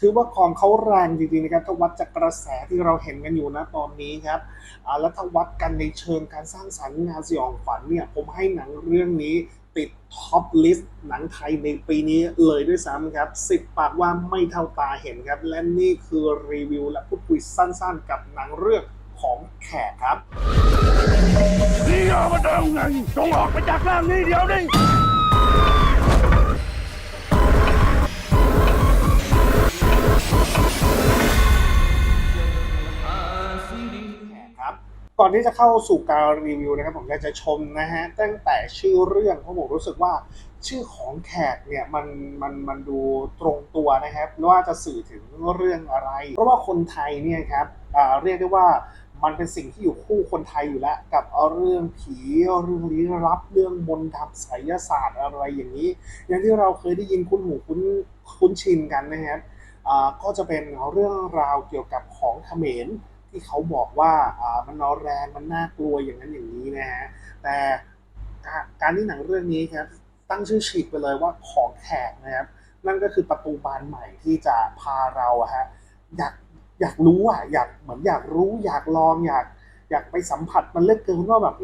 ถือว่าของเขาแรงจริงๆนะครับถ้าวัดจากกระแสที่เราเห็นกันอยู่นะตอนนี้ครับแล้วถ้าวัดกันในเชิงการสร้างสรรค์งานสยองขวัญเนี่ยผมให้หนังเรื่องนี้ติดท็อปลิสต์หนังไทยในปีนี้เลยด้วยซ้ำครับสิบปากว่าไม่เท่าตาเห็นครับ และนี่คือรีวิวและพูดคุยสั้นๆ กับหนังเรื่องของแขกครับนี่ออกมาได้ไงจงออกไปจากร่างนี้เดี๋ยวนี้ ก่อนที่จะเข้าสู่การรีวิวนะครับ ผมอยากจะชมนะฮะตั้งแต่ชื่อเรื่องเพราะผมรู้สึกว่าชื่อของแขกเนี่ยมันมันมันดูตรงตัวนะครับว่าจะสื่อถึงเรื่องอะไร เพราะว่าคนไทยเนี่ยครับเรียกได้ว่ามันเป็นสิ่งที่อยู่คู่คนไทยอยู่แล้ว กับเรื่องผีเรื่องลี้ลับเรื่องมนต์ดำไสยศาสตร์อะไรอย่างนี้ อย่างที่เราเคยได้ยินคุ้นหูคุ้นคุ้นชินกันนะครับก็จะเป็นเรื่องราวเกี่ยวกับของเขมร ที่เขาบอกว่าอ่ามันแรงมันน่ากลัวอย่างนั้นอย่างนี้นะฮะแต่การที่หนังเรื่องนี้ครับตั้งชื่อฉีกไปเลยว่าของแขกนะครับ นั่นก็คือประตูบานใหม่ที่จะพาเราอะฮะอยากอยากรู้อะอยากเหมือนอยากรู้ อยากลองอยากอยากไปสัมผัสมันเลือกเกินว่าแบบ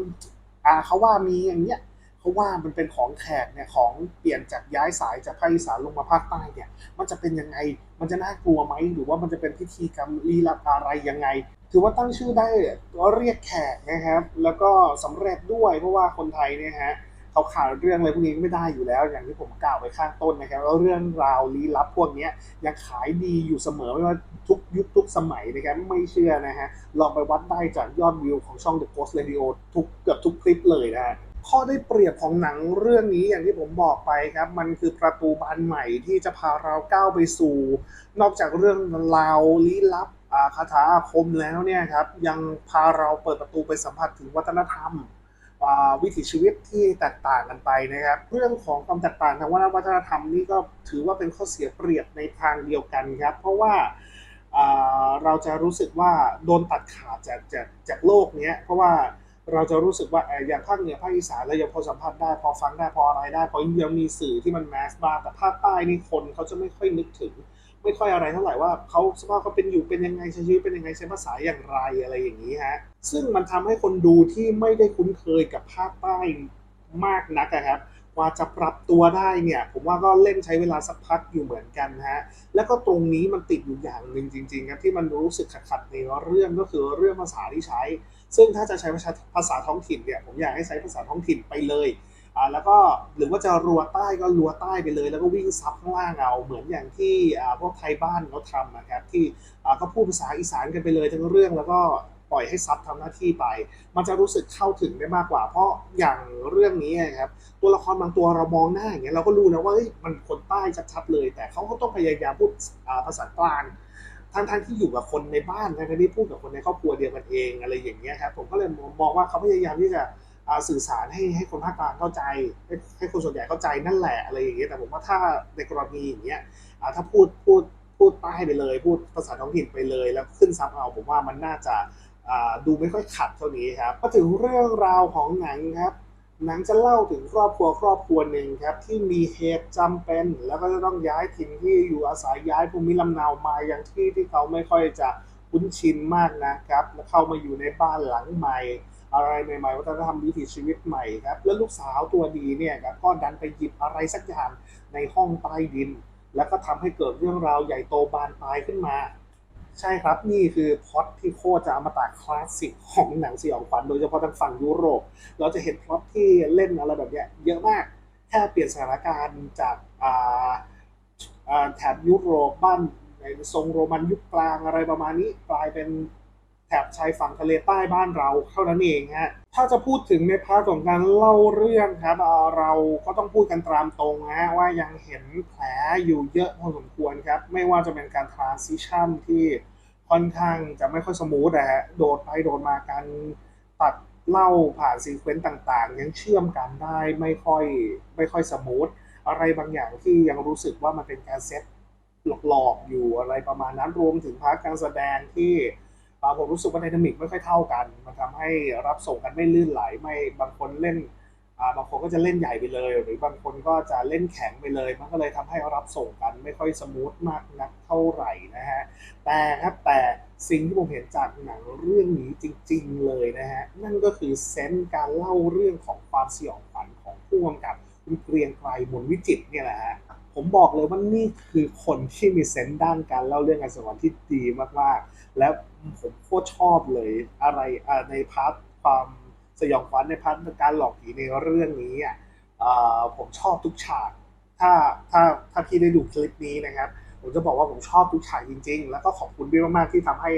อ่าเขาว่ามีอย่างเนี้ยเขาว่ามันเป็นของแขกเนี่ยของเปลี่ยนจากย้ายสายจากภาคอีสานลงมาภาคใต้เนี่ย มันจะเป็นยังไง มันจะน่ากลัวไหมหรือว่ามันจะเป็นพิธีกรรมลีลับอะไรยังไง ถือว่าตั้งชื่อได้ก็เรียกแขกนะครับ แล้วก็สำเร็จด้วยเพราะว่าคนไทยเนี่ยฮะเขาขาดเรื่องอะไรพวกนี้ไม่ได้อยู่แล้ว อย่างที่ผมกล่าวไปข้างต้นนะครับแล้วเรื่องราวลี้ลับพวกนี้ยังขายดีอยู่เสมอไม่ว่าทุกยุคทุกสมัยนะครับไม่เชื่อนะฮะลองไปวัดได้จากยอดวิวของช่อง The Ghost Radio ทุกเกือบทุกคลิปเลยนะฮะข้อได้เปรียบของหนังเรื่องนี้อย่างที่ผมบอกไปครับ มันคือประตูบานใหม่ที่จะพาเราก้าวไปสู่ นอกจากเรื่องราวลี้ลับ คาถาอาคมแล้วเนี่ยครับยังพาเราเปิดประตูไปสัมผัสถึงวัฒนธรรมวิถีชีวิตที่แตกต่างกันไปนะครับ เรื่องของความแตกต่างทางวัฒนธรรมนี่ก็ถือว่าเป็นข้อเสียเปรียบในทางเดียวกันครับ เพราะว่าเราจะรู้สึกว่าโดนตัดขาดจากจากจากโลกนี้เพราะว่าเราจะรู้สึกว่าเอ่ออย่างภาคเหนือภาคอีสานเรายังพอสัมผัสได้พอฟังได้พออะไรได้เพราะยังมีสื่อที่มันแมสบ้างแต่ภาคใต้นี่คนเขาจะไม่ค่อยนึกถึง ไม่ค่อยอะไรเท่าไหร่ว่าเขาสภาพเขาเป็นอยู่เป็นยังไงใช้ชีวิตเป็นยังไงใช้ภาษาอย่างไรอะไรอย่างนี้ฮะซึ่งมันทำให้คนดูที่ไม่ได้คุ้นเคยกับภาคใต้มากนักอะครับกว่าจะปรับตัวได้เนี่ยผมว่าก็เล่นใช้เวลาสักพักอยู่เหมือนกันฮะแล้วก็ตรงนี้มันติดอยู่อย่างหนึ่งจริงๆครับที่มันรู้สึกขัดๆในเรื่องก็คือเรื่องภาษาที่ใช้ ซึ่งถ้าจะใช้ภาษาภาษาท้องถิ่นเนี่ยผมอยากให้ใช้ภาษาท้องถิ่นไปเลย อ่าแล้วก็หรือว่าจะรัวใต้ก็รัวใต้ไปเลย แล้วก็วิ่งซับข้างล่างเอาเหมือนอย่างที่อ่าพวกไทยบ้านเขาทำนะครับที่อ่าก็พูดภาษาอีสานกันไปเลยทั้งเรื่องแล้วก็ปล่อยให้ซับทำหน้าที่ไป มันจะรู้สึกเข้าถึงได้มากกว่า เพราะอย่างเรื่องนี้นะครับ ตัวละครบางตัวเรามองหน้าอย่างเงี้ยเราก็รู้นะว่าเฮ้ยมันคนใต้ชัดๆเลย แต่เขาก็ต้องพยายามพูดภาษากลางทั้งทั้งที่อยู่กับคนในบ้านทั้งที่พูดกับคนในครอบครัวเดียวกันเองอะไรอย่างเงี้ยครับผมก็เลยมองว่าเขาพยายามที่จะ สื่อสารให้ให้คนภาคกลางเข้าใจให้ให้คนส่วนใหญ่เข้าใจนั่นแหละอะไรอย่างเงี้ยแต่ผมว่าถ้าในกรณีอย่างเงี้ยถ้าพูดพูดพูดใต้ไปเลย พูดภาษาท้องถิ่นไปเลย แล้วขึ้นซับเอาผมว่ามันน่าจะดูไม่ค่อยขัดเท่านี้ครับมาถึงเรื่องราวของหนังครับหนังจะเล่าถึงครอบครัวครอบครัวหนึ่งครับที่มีเหตุจำเป็น แล้วก็จะต้องย้ายถิ่นที่อยู่อาศัยย้ายภูมิลำเนามายังที่ที่เขาไม่ค่อยจะคุ้นชินมากนะครับ แล้วเข้ามาอยู่ในบ้านหลังใหม่ อะไรใหม่ๆวัฒนธรรมวิถีชีวิตใหม่ครับแล้วลูกสาวตัวดีเนี่ยครับก็ดันไปหยิบอะไรสักอย่างในห้องใต้ดิน แล้วก็ทำให้เกิดเรื่องราวใหญ่โตบานปลายขึ้นมา ใช่ครับนี่คือพล็อตที่โคตรจะอมตะคลาสสิกของหนังสยองขวัญโดยเฉพาะทางฝั่งยุโรป เราจะเห็นพล็อตที่เล่นอะไรแบบเนี้ยเยอะมากแค่เปลี่ยนสถานการณ์จากอ่าาแถบยุโรปบ้านในทรงโรมันยุคกลางอะไรประมาณนี้กลายเป็น ถบชายฝั่งทะเลใต้บ้านเราเท่านั้นเองฮะถ้าจะพูดถึงในพาร์ทของการเล่าเรื่องครับเราก็ต้องพูดกันตามตรงฮะว่ายังเห็นแผลอยู่เยอะพอสมควรครับ ไม่ว่าจะเป็นการ transition ที่ค่อนข้างจะไม่ค่อยสมูทนะฮะโดดไปโดดมาการตัดเล่าผ่านซีเควนต์ต่างๆ ยังเชื่อมกันได้ไม่ค่อยไม่ค่อยสมูทอะไรบางอย่างที่ยังรู้สึกว่ามันเป็นการเซตหลอกๆอยู่อะไรประมาณนั้นรวมถึงพาร์ทการแสดงที่ ผมรู้สึกว่าไดนามิกไม่ค่อยเท่ากัน มันทำให้รับส่งกันไม่ลื่นไหลไม่บางคนเล่นบางคนก็จะเล่นใหญ่ไปเลย หรือบางคนก็จะเล่นแข็งไปเลย มันก็เลยทำให้รับส่งกันไม่ค่อยสมูทมากนักเท่าไหร่นะฮะแต่ครับแต่สิ่งที่ผมเห็นจากหนังเรื่องนี้จริง ๆเลยนะฮะนั่นก็คือเซนส์การเล่าเรื่องของความสยองขวัญของผู้กำกับคุณเกรียงไกรมนวิจิตเนี่ยแหละฮะ ผมบอกเลยว่านี่คือคนที่มีเซนส์ด้านการเล่าเรื่องการสวรรค์ที่ดีมากๆ และผมโคตรชอบเลยอะไรในพาร์ทความสยองขวัญในพาร์ทการหลอกผีในเรื่องนี้อะอ่าผมชอบทุกฉาก ถ้าถ้าถ้าพี่ได้ดูคลิปนี้นะครับ ผมจะบอกว่าผมชอบทุกฉากจริง ๆ แล้วก็ขอบคุณพี่มากๆที่ทำให้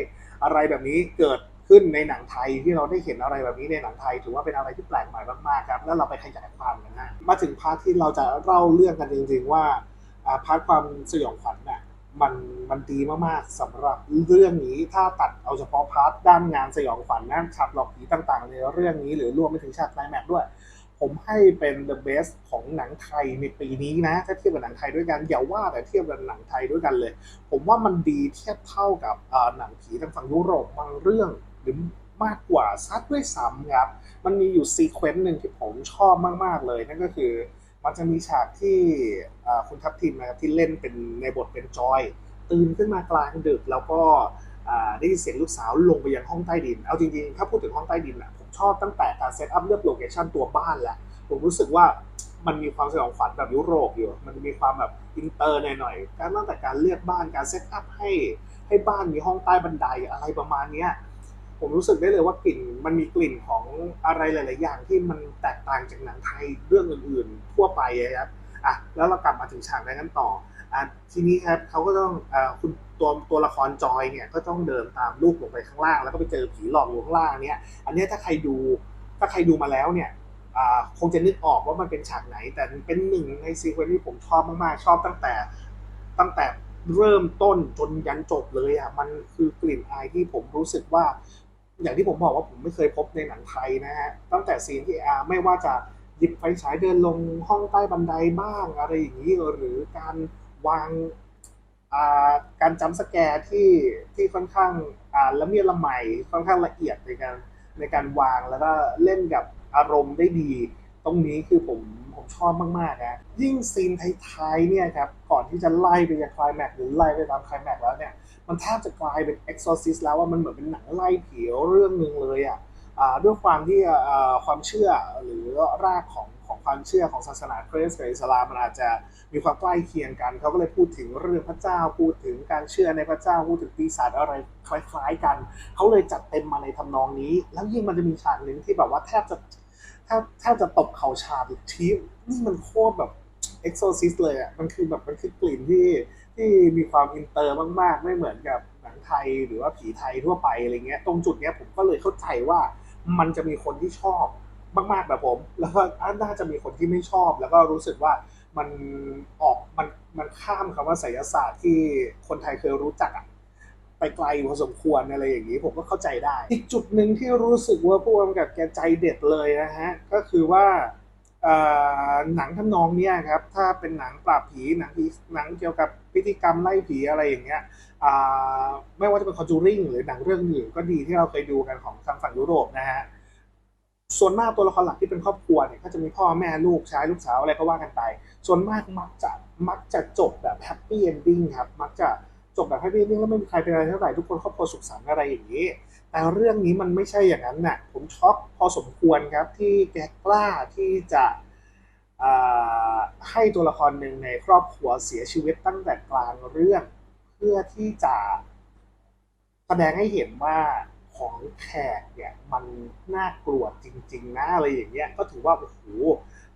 อะไรแบบนี้เกิด ขึ้นในหนังไทยที่เราได้เห็นอะไรแบบนี้ในหนังไทย ถือว่าเป็นอะไรที่แปลกใหม่มากๆครับ แล้วเราไปขยายความกันนะมาถึงพาร์ทที่เราจะเล่าเรื่องกันจริง ๆ ว่าพาร์ทความสยองขวัญน่ะมันมันดีมากๆสำหรับเรื่องนี้ถ้าตัดเอาเฉพาะพาร์ทด้านงานสยองขวัญนะฉากหลอกผีต่างๆ ในเรื่องนี้หรือรวมไปถึงฉากไคลแม็กด้วย ผมให้เป็น the best ของหนังไทยในปีนี้นะ ถ้าเทียบกับหนังไทยด้วยกันอย่าว่าแต่เทียบกับหนังไทยด้วยกันเลย ผมว่ามันดีเทียบเท่ากับหนังผีทางฝั่งยุโรปบางเรื่อง หรือมากกว่าซัดด้วยซ้ำครับ มันมีอยู่ซีเควนต์หนึ่งที่ผมชอบมาก ๆ เลย นั่นก็คือมันจะมีฉากที่คุณทัพทิมนะครับที่เล่นเป็นในบทเป็นจอย ตื่นขึ้นมากลางดึกแล้วก็ได้ยินเสียงลูกสาวลงไปยังห้องใต้ดิน เอาจริง ๆ ถ้าพูดถึงห้องใต้ดินอะผมชอบตั้งแต่การเซตอัพเลือกโลเคชันตัวบ้านแหละผมรู้สึกว่ามันมีความสยองขวัญแบบยุโรปอยู่ มันมีความแบบอินเตอร์หน่อยๆการตั้งแต่การเลือกบ้านการเซตอัพให้ให้บ้านมีห้องใต้บันไดอะไรประมาณเนี้ย ผมรู้สึกได้เลยว่ากลิ่นมันมีกลิ่นของอะไรหลาย ๆ อย่างที่มันแตกต่างจากหนังไทยเรื่องอื่น ๆ ทั่วไปอะครับอะแล้วเรากลับมาถึงฉากนั้นกันต่ออะทีนี้ครับเขาก็ต้องอ่าคุณตัวตัวละครจอยเนี่ยก็ต้องเดินตามลูกลงไปข้างล่าง แล้วก็ไปเจอผีหลอกอยู่ข้างล่างเนี่ย อันนี้ถ้าใครดูถ้าใครดูมาแล้วเนี่ยอ่าคงจะนึกออกว่ามันเป็นฉากไหน แต่เป็นหนึ่งในซีเควนซ์ที่ผมชอบมากๆ ชอบตั้งแต่ตั้งแต่เริ่มต้นจนยันจบเลยอะมันคือกลิ่นอายที่ผมรู้สึกว่า อย่างที่ผมบอกว่าผมไม่เคยพบในหนังไทยนะฮะ ตั้งแต่ซีนที่อาไม่ว่าจะหยิบไฟฉายเดินลงห้องใต้บันไดบ้างอะไรอย่างนี้ หรือการวางาการจำสแกร์ที่ที่ค่อนข้างาละเมียดละไมค่อนข้างละเอียดในการในการวางแล้วก็เล่นกับอารมณ์ได้ดี ตรงนี้คือผมผมชอบมากๆนะยิ่งซีนท้ายๆเนี่ยครับก่อนที่จะไล่ไปยังคลายแม็กหรือไล่ไปตามคลายแม็กแล้วเนี่ย มันแทบจะกลายเป็น Exorcist แล้วว่ามันเหมือนเป็นหนังไล่ผีเรื่องหนึ่งเลยอะอ่าด้วยความที่ความเชื่อหรือรากของของความเชื่อของศาสนาคริสต์กับอิสลามมันอาจจะมีความใกล้เคียงกัน เขาก็เลยพูดถึงเรื่องพระเจ้าพูดถึงการเชื่อในพระเจ้าพูดถึงปีศาจอะไรคล้าย ๆ กัน เขาเลยจัดเต็มมาในทำนองนี้ แล้วยิ่งมันจะมีฉากหนึ่งที่แบบว่าแทบจะแทบแทบจะตบเข่าฉาบอีกทีนี่มันโคตรแบบ Exorcist เลยอะมันคือแบบมันคือกลิ่นที่ ที่มีความอินเตอร์มากๆ ไม่เหมือนกับหนังไทยหรือว่าผีไทยทั่วไปอะไรเงี้ย ตรงจุดเนี้ยผมก็เลยเข้าใจว่ามันจะมีคนที่ชอบมากๆแบบผม แล้วก็น่าจะมีคนที่ไม่ชอบ แล้วก็รู้สึกว่ามันออกมันมันข้ามคำว่าไสยศาสตร์ที่คนไทยเคยรู้จักอะไปไกลพอสมควรอะไรอย่างนี้ผมก็เข้าใจได้ อีกจุดหนึ่งที่รู้สึกว่าผู้กำกับแกใจเด็ดเลยนะฮะก็คือว่า หนังทำนองเนี้ยครับถ้าเป็นหนังปราบผีหนังผีหนังเกี่ยวกับพิธีกรรมไล่ผีอะไรอย่างเงี้ยไม่ว่าจะเป็น Conjuring หรือหนังเรื่องอื่นก็ดีที่เราเคยดูกันของทางฝั่งยุโรปนะฮะส่วนมากตัวละครหลักที่เป็นครอบครัวเนี่ยก็จะมีพ่อแม่ลูกชายลูกสาวอะไรก็ว่ากันไป ส่วนมากมักจะมักจะจบแบบแฮปปี้เอนดิ้งครับมักจะจบแบบแฮปปี้เอนดิ้งแล้วไม่มีใครเป็นอะไรเท่าไหร่ทุกคนครอบครัวสุขสันต์อะไรอย่างนี้ แต่เรื่องนี้มันไม่ใช่อย่างนั้นน่ะผมช็อกพอสมควรครับที่แกกล้าที่จะให้ตัวละครหนึ่งในครอบครัวเสียชีวิตตั้งแต่กลางเรื่อง เพื่อที่จะแสดงให้เห็นว่าของแขกเนี่ยมันน่ากลัวจริง ๆ นะอะไรอย่างเงี้ยก็ถือว่าโอ้โห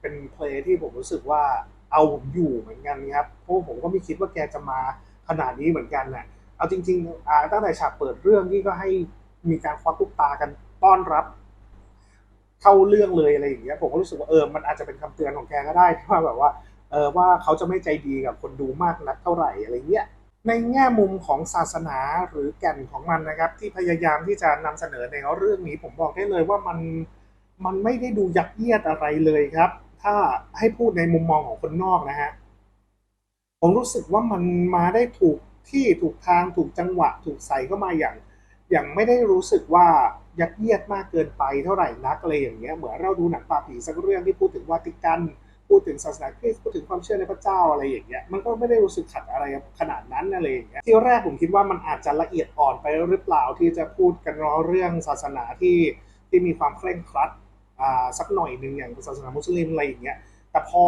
เป็นเพลงที่ผมรู้สึกว่าเอาผมอยู่เหมือนกันครับเพราะผมก็ไม่คิดว่าแกจะมาขนาดนี้เหมือนกันน่ะเอาจริงๆตั้งแต่ฉากเปิดเรื่องที่ก็ให้ มีการควักลูกตากันต้อนรับ เข้าเรื่องเลยอะไรอย่างเงี้ยผมก็รู้สึกว่าเออมันอาจจะเป็นคำเตือนของแกก็ได้ที่ว่าแบบว่าเออว่าเขาจะไม่ใจดีกับคนดูมากนักเท่าไหร่อะไรเงี้ยในแง่มุมของศาสนาหรือแก่นของมันนะครับ ที่พยายามที่จะนำเสนอในเรื่องนี้ผมบอกได้เลยว่ามันมันไม่ได้ดูยัดเยียดอะไรเลยครับ ถ้าให้พูดในมุมมองของคนนอกนะฮะผมรู้สึกว่ามันมาได้ถูกที่ถูกทางถูกจังหวะ ถูกใส่เข้ามาอย่าง ยังไม่ได้รู้สึกว่ายัดเยียดมากเกินไปเท่าไหร่นักอะไรอย่างเงี้ยเหมือนเราดูหนังปราผีสักเรื่องที่พูดถึงวาติกัน พูดถึงศาสนาคริสต์พูดถึงความเชื่อในพระเจ้าอะไรอย่างเงี้ยมันก็ไม่ได้รู้สึกขัดอะไรขนาดนั้นอะไรอย่างเงี้ยที่แรกผมคิดว่ามันอาจจะละเอียดอ่อนไปหรือเปล่าที่จะพูดกันร้อเรื่องศาสนาที่ที่มีความเคร่งครัดอ่าสักหน่อยหนึ่งอย่างศาสนามุสลิมอะไรอย่างเงี้ยแต่พอ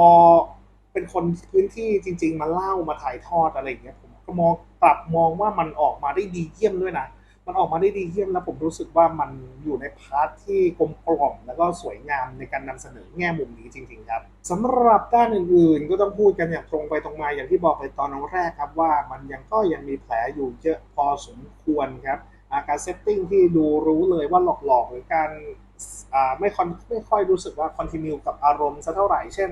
เป็นคนพื้นที่จริง ๆ มาเล่ามาถ่ายทอดอะไรอย่างเงี้ยผมก็มองกลับมองว่ามันออกมาได้ดีเยี่ยมด้วยนะ มันออกมาได้ดีเยี่ยมแล้วผมรู้สึกว่ามันอยู่ในพาร์ทที่กลมกล่อมแล้วก็สวยงามในการนำเสนอแง่มุมนี้จริง ๆ ครับสำหรับด้านอื่นๆ ก็ต้องพูดกันอย่างตรงไปตรงมาอย่างที่บอกไปตอนแรกครับว่ามันยังก็ยังมีแผลอยู่เยอะพอสมควรครับอาการเซตติ้งที่ดูรู้เลยว่าหลอกๆหรือการไม่ค่อยไม่ค่อยรู้สึกว่าคอนติเนียกับอารมณ์สักเท่าไหร่เช่น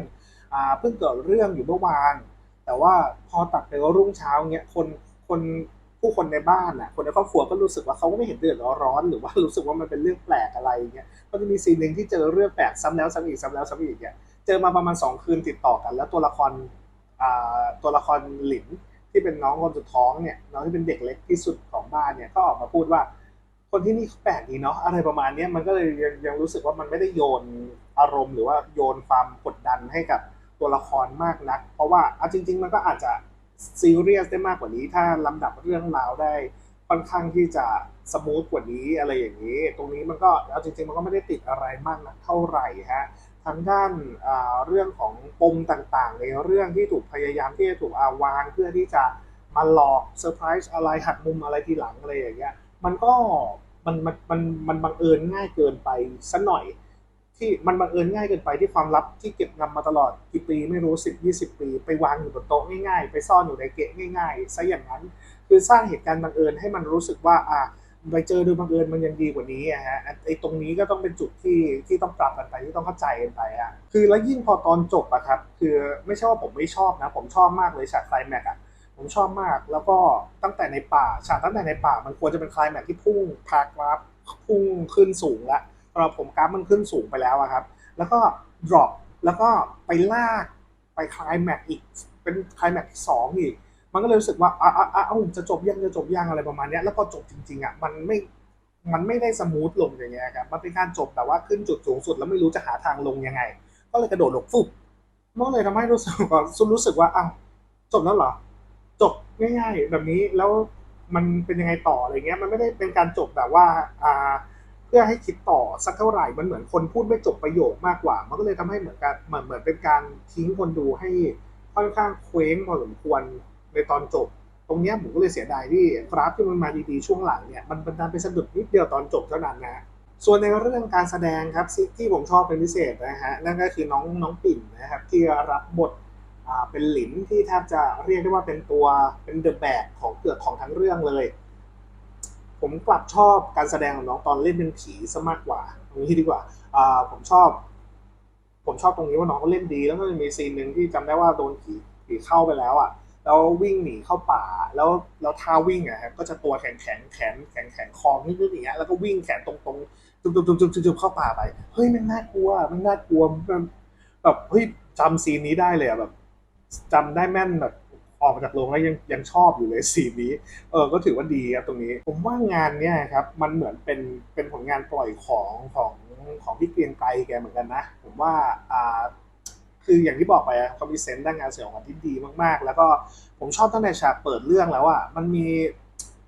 เพิ่งเกิดเรื่องอยู่เมื่อวาน แต่ว่าพอตัดไปว่ารุ่งเช้าเงี้ยคนคน ผู้คนในบ้านอะคนในครอบครัวก็รู้สึกว่าเขาก็ไม่เห็นเดือดร้อนหรือว่ารู้สึกว่ามันเป็นเรื่องแปลกอะไรเงี้ยก็จะมีซีนหนึ่งที่เจอเรื่องแปลกซ้ำแล้วซ้ำอีกซ้ำแล้วซ้ำอีกเนี่ยเจอมาประมาณสองคืนติดต่อกัน แล้วตัวละครอ่าตัวละครหลินที่เป็นน้องคนสุดท้องเนี่ยน้องที่เป็นเด็กเล็กที่สุดของบ้านเนี่ยก็ออกมาพูดว่า คนที่นี่แปลกดีเนาะอะไรประมาณนี้มันก็เลยยังยังรู้สึกว่ามันไม่ได้โยนอารมณ์ หรือว่าโยนความกดดันให้กับตัวละครมากนัก เพราะว่าเอาจริง ๆ มันก็อาจจะ ซีเรียสได้มากกว่านี้ ถ้าลำดับเรื่องราวได้ค่อนข้างที่จะสมูทกว่านี้อะไรอย่างนี้ ตรงนี้มันก็เอาจริงๆมันก็ไม่ได้ติดอะไรมากนักเท่าไหร่ฮะทางด้านเรื่องของปมต่างๆ ในเรื่องที่ถูกพยายามที่จะถูกอาวางเพื่อที่จะมาหลอกเซอร์ไพรส์อะไรหักมุมอะไรทีหลังอะไรอย่างเงี้ยมันก็มันมันมันมันบังเอิญง่ายเกินไปสัหน่อย ที่มันบังเอิญง่ายเกินไปที่ความลับที่เก็บงำมาตลอดกี่ปีไม่รู้สิบยี่สิบปี ไปวางอยู่บนโต๊ะง่ายๆ ไปซ่อนอยู่ในเกะง่ายๆซะอย่างนั้น คือสร้างเหตุการณ์บังเอิญให้มันรู้สึกว่าอะไปเจอโดยบังเอิญมันยังดีกว่านี้อะฮะไอ้ตรงนี้ก็ต้องเป็นจุดที่ที่ต้องปรับกันไปที่ต้องเข้าใจกันไปอะคือแล้วยิ่งพอตอนจบอะครับ คือไม่ใช่ว่าผมไม่ชอบนะ ผมชอบมากเลยฉากไคลแม็กอะผมชอบมากแล้วก็ตั้งแต่ในป่าฉากตั้งแต่ในป่ามันควรจะเป็นไคลแม็กที่พุ่งพากราฟพุ่งขึ้นสูงล้วสำหรับ ผมกราฟมันขึ้นสูงไปแล้วอะครับ แล้วก็ drop แล้วก็ไปลากไปคลายแม็กซ์อีก เป็นคลายแม็กซ์ที่สองอีก มันก็เลยรู้สึกว่าอ้าอ้าอ้าจะจบยังจะจบยังอะไรประมาณนี้แล้วพอจบจริงๆอะมันไม่มันไม่ได้สมูทลงอย่างเงี้ยครับมันเป็นการจบแบบว่าขึ้นจุดสูงสุดแล้วไม่รู้จะหาทางลงยังไง ก็เลยกระโดดลงฟุบมันก็เลยทำให้รู้สึกว่ารู้สึกว่าอ้าวจบแล้วเหรอ จบง่าย ๆ แบบนี้แล้วมันเป็นยังไงต่ออะไรเงี้ย มันไม่ได้เป็นการจบแบบว่าอ่า เพื่อให้คิดต่อสักเท่าไหร่มันเหมือนคนพูดไม่จบประโยคมากกว่า มันก็เลยทำให้เหมือนกันเหมือนเหมือนเป็นการทิ้งคนดูให้ค่อนข้างเคว้งพอสมควรในตอนจบ ตรงนี้ผมก็เลยเสียดายที่กราฟที่มันมาดีๆช่วงหลังเนี่ยมันมันดันไปสะดุดนิดเดียวตอนจบเท่านั้นนะส่วนในเรื่องการแสดงครับที่ผมชอบเป็นพิเศษนะฮะนั่นก็คือน้องน้องปิ่นนะครับที่รับบทเป็นหลินที่แทบจะเรียกได้ว่าเป็นตัวเป็นเดอะแบกของเกือบของทั้งเรื่องเลย ผมกลับชอบการแสดงของน้องตอนเล่นเป็นผีซะมากกว่าตรงนี้ดีกว่าอ่าผมชอบ ผมชอบตรงนี้ว่าน้องเขาเล่นดี แล้วก็มีซีนหนึ่งที่จำได้ว่าโดนผีผีเข้าไปแล้วอะแล้ววิ่งหนีเข้าป่า แล้วแล้วท่าวิ่งอะครับก็จะตัวแข็งแข็งแขนแข็งแข็งคอนิดๆอย่างเงี้ยแล้วก็วิ่งแขนตรงตรงๆจุบจุบจุบจุบจุบเข้าป่าไปเฮ้ยมันน่ากลัวมันน่ากลัวแบบเฮ้ยจำซีนนี้ได้เลยอะแบบจำได้แม่นแบบ ออกมาจากโรงแล้วยังยังชอบอยู่เลยซีนี้ เออก็ถือว่าดีครับตรงนี้ ผมว่างานเนี้ยครับมันเหมือนเป็นเป็นผลงานปล่อยของของของพี่เกรียงไกรแกเหมือนกันนะ ผมว่าอ่าคืออย่างที่บอกไปอะเขามีเซนส์ด้านงานเสียงของที่ดีมากๆ แล้วก็ผมชอบตั้งแต่ฉากเปิดเรื่องแล้วอะมันมี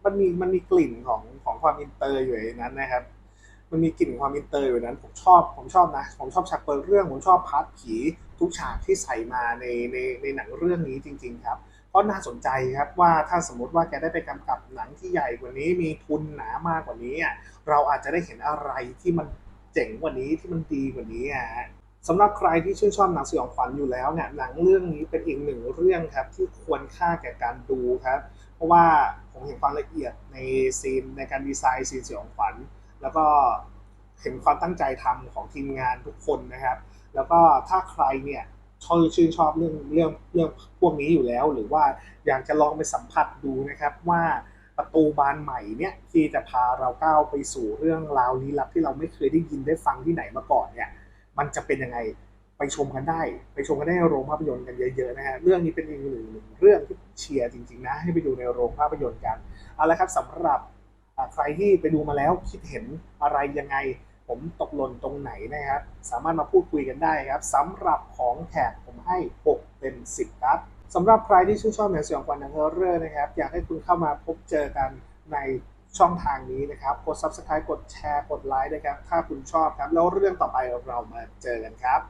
มันมีมันมีกลิ่นของของความอินเตอร์อยู่ในนั้นนะครับ มันมีกลิ่นความอินเตอร์อยู่ในนั้น ผมชอบผมชอบนะ ผมชอบฉากเปิดเรื่อง ผมชอบพาร์ทผีทุกฉากที่ใส่มาในในในหนังเรื่องนี้จริง ๆ ครับ เพราะน่าสนใจครับว่าถ้าสมมติว่าแกได้ไปกำกับหนังที่ใหญ่กว่านี้ มีทุนหนามากกว่านี้อะเราอาจจะได้เห็นอะไรที่มันเจ๋งกว่านี้ที่มันดีกว่านี้อะสำหรับใครที่ชื่นชอบหนังสยองขวัญอยู่แล้วเนี่ยหนังเรื่องนี้เป็นอีกหนึ่งเรื่องครับที่ควรค่าแก่การดูครับ เพราะว่าผมเห็นความละเอียดในซีนในการดีไซน์ซีนสยองขวัญแล้วก็เห็นความตั้งใจทำของทีมงานทุกคนนะครับ แล้วก็ถ้าใครเนี่ย ชอบชื่นชอบเรื่องเรื่องเรื่องพวกนี้อยู่แล้ว หรือว่าอยากจะลองไปสัมผัสดูนะครับว่าประตูบานใหม่เนี่ยที่จะพาเราก้าวไปสู่เรื่องราวลี้ลับที่เราไม่เคยได้ยินได้ฟังที่ไหนมาก่อนเนี่ยมันจะเป็นยังไงไปชมกันได้ ไปชมกันได้ในโรงภาพยนตร์กันเยอะๆนะฮะเรื่องนี้เป็นอีกหนึ่งหนึ่งเรื่องที่เชียร์จริงๆนะให้ไปดูในโรงภาพยนตร์กันเอาละครับสำหรับใครที่ไปดูมาแล้วคิดเห็นอะไรยังไง ผมตกหล่นตรงไหนนะครับ สามารถมาพูดคุยกันได้ครับสำหรับของแถมผมให้ 6 เต็ม 10 ครับสำหรับใครที่ชื่นชอบแนวเสยองขวัญหนังฮอร์เรอร์นะครับ อยากให้คุณเข้ามาพบเจอกันในช่องทางนี้นะครับ กด subscribe กดแชร์ กดไลค์นะครับ ถ้าคุณชอบครับ แล้วเรื่องต่อไปเรามาเจอกันครับ